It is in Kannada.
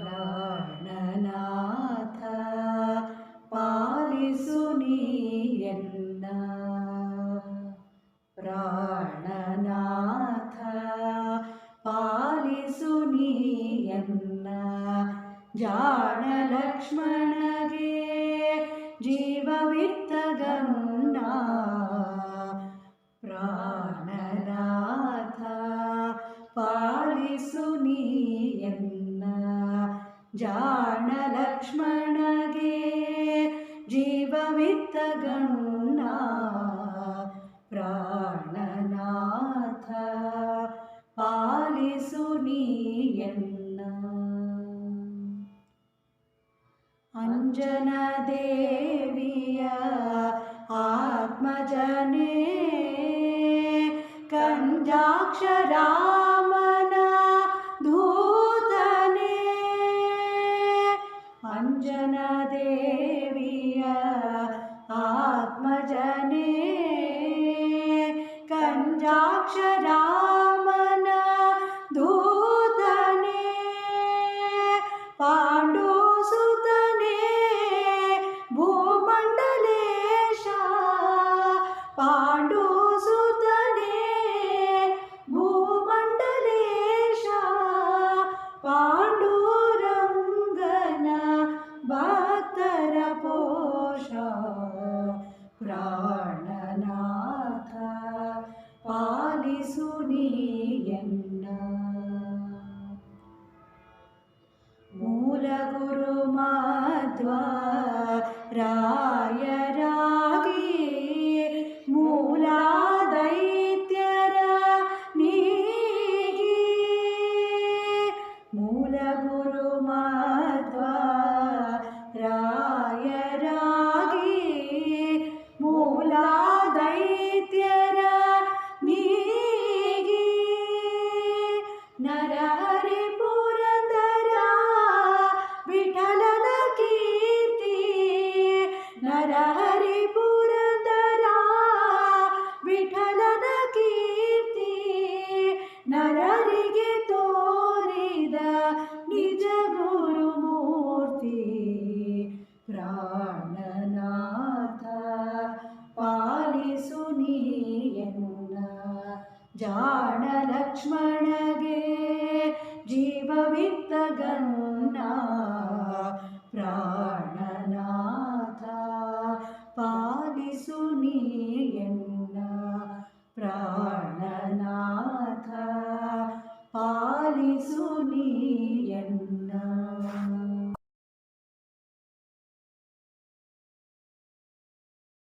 ಪ್ರಾಣನಾಥ ಪಾಲಿಸು ನೀಯನ್ನ ಪ್ರಾಣನಾಥ ಪಾಲಿಸು ನೀಯನ್ನ ಜಾಣ ಲಕ್ಷ್ಮಣಗೆ ಜೀವವಿತ್ತ ಗನ್ನ ಪ್ರಾಣನಾಥ ಪಾಲಿಸು ನೀಯನ್ನ ಜಾಣ ಲಕ್ಷ್ಮಣಗೆ ಜೀವವಿತ್ತ ಗನ್ನ ಪ್ರಾಣನಾಥ ಪಾಲಿಸು ನೀಯನ್ನ ಅಂಜನ ದೇವಿಯ ಆತ್ಮಜನೇ ಕಂಜಾಕ್ಷರಾಮನ जनदेव्या आत्मजने। ಪಾಲಿಸು ನೀಯನ್ನ ನರಹರಿ ಪುರಂದರ ವಿಠಲನ ಕೀರ್ತಿ ನರರಿಗೆ ತೋರಿದ ನಿಜ ಗುರುಮೂರ್ತಿ ಪ್ರಾಣನಾಥ ಪಾಲಿಸು ನೀಯನ್ನ ಜಾಣ ಲಕ್ಷ್ಮಣಗೆ